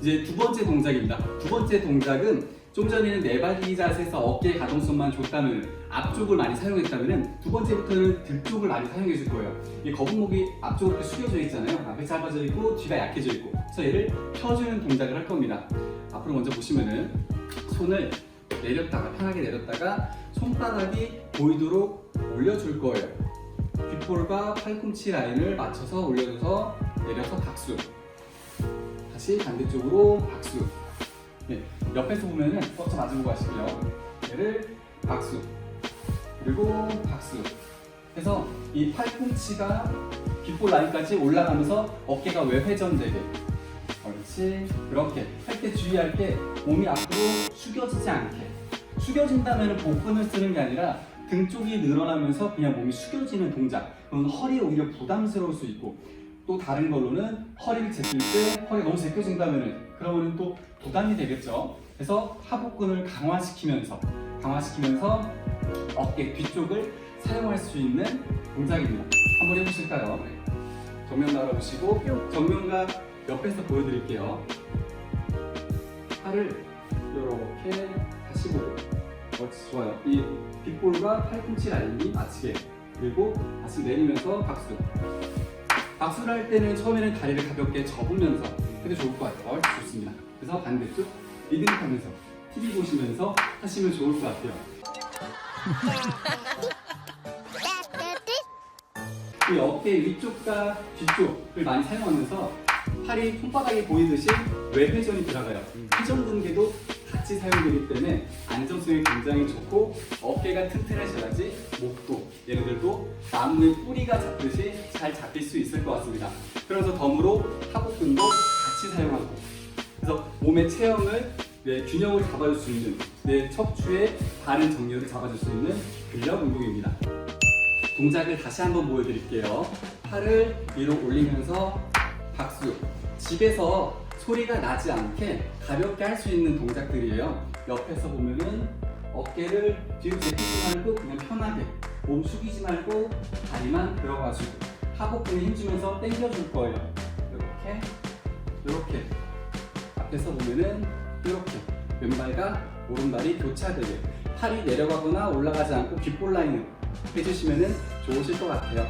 이제 두 번째 동작입니다. 두 번째 동작은 좀 전에는 네발기 자세에서 어깨 가동성만 줬다면 앞쪽을 많이 사용했다면 두 번째부터는 등 쪽을 많이 사용해 줄 거예요. 이 거북목이 앞쪽으로 숙여져 있잖아요. 앞에 짧아져 있고 뒤가 약해져 있고. 그래서 얘를 펴주는 동작을 할 겁니다. 앞으로 먼저 보시면은 손을 내렸다가 편하게 내렸다가 손바닥이 보이도록 올려줄 거예요. 귓볼과 팔꿈치 라인을 맞춰서 올려줘서 내려서 박수. 다시 반대쪽으로 박수. 네, 옆에서 보면은 뻗쳐 맞은 거 가시고요. 얘를 박수. 그리고 박수. 해서 이 팔꿈치가 귓볼 라인까지 올라가면서 어깨가 외회전되게. 그렇지. 그렇게 할 때 주의할 게 몸이 앞으로 숙여지지 않게. 숙여진다면 복근을 쓰는 게 아니라 등 쪽이 늘어나면서 그냥 몸이 숙여지는 동작. 그건 허리에 오히려 부담스러울 수 있고 또 다른 걸로는 허리를 제낄 때 허리가 너무 제껴진다면은 그러면 또 부담이 되겠죠. 그래서 하복근을 강화시키면서 강화시키면서 어깨 뒤쪽을 사용할 수 있는 동작입니다. 한번 해보실까요? 네. 정면 바라보시고 정면과 옆에서 보여드릴게요. 팔을 이렇게 보고 그렇지 좋아요. 이 빗볼과 팔꿈치 라인이 맞추게 그리고 다시 내리면서 박수. 박수를 할 때는 처음에는 다리를 가볍게 접으면서 해도 좋을 것 같아요. 좋습니다. 그래서 반대쪽 리듬하면서 TV 보시면서 하시면 좋을 것 같아요. 이 어깨 위쪽과 뒤쪽을 많이 사용하면서 팔이 손바닥에 보이듯이 외회전이 들어가요. 회전 근개도 같이 사용되기 때문에 안정성이 굉장히 좋고 어깨가 튼튼해져야지 목도 예를 들고 나무의 뿌리가 잡듯이 잘 잡힐 수 있을 것 같습니다. 그래서 덤으로 하복근도 같이 사용하고 그래서 몸의 체형을 내 균형을 잡아줄 수 있는 내 척추의 바른 정렬을 잡아줄 수 있는 근력 운동입니다. 동작을 다시 한번 보여드릴게요. 팔을 위로 올리면서 박수. 집에서 소리가 나지 않게 가볍게 할 수 있는 동작들이에요. 옆에서 보면은 어깨를 뒤로 제끼지 말고 그냥 편하게 몸 숙이지 말고 다리만 들어가주고 하복근에 힘주면서 당겨줄 거예요. 이렇게 이렇게 앞에서 보면은 이렇게 왼발과 오른발이 교차되게 팔이 내려가거나 올라가지 않고 귓볼 라인을 해주시면 좋으실 것 같아요.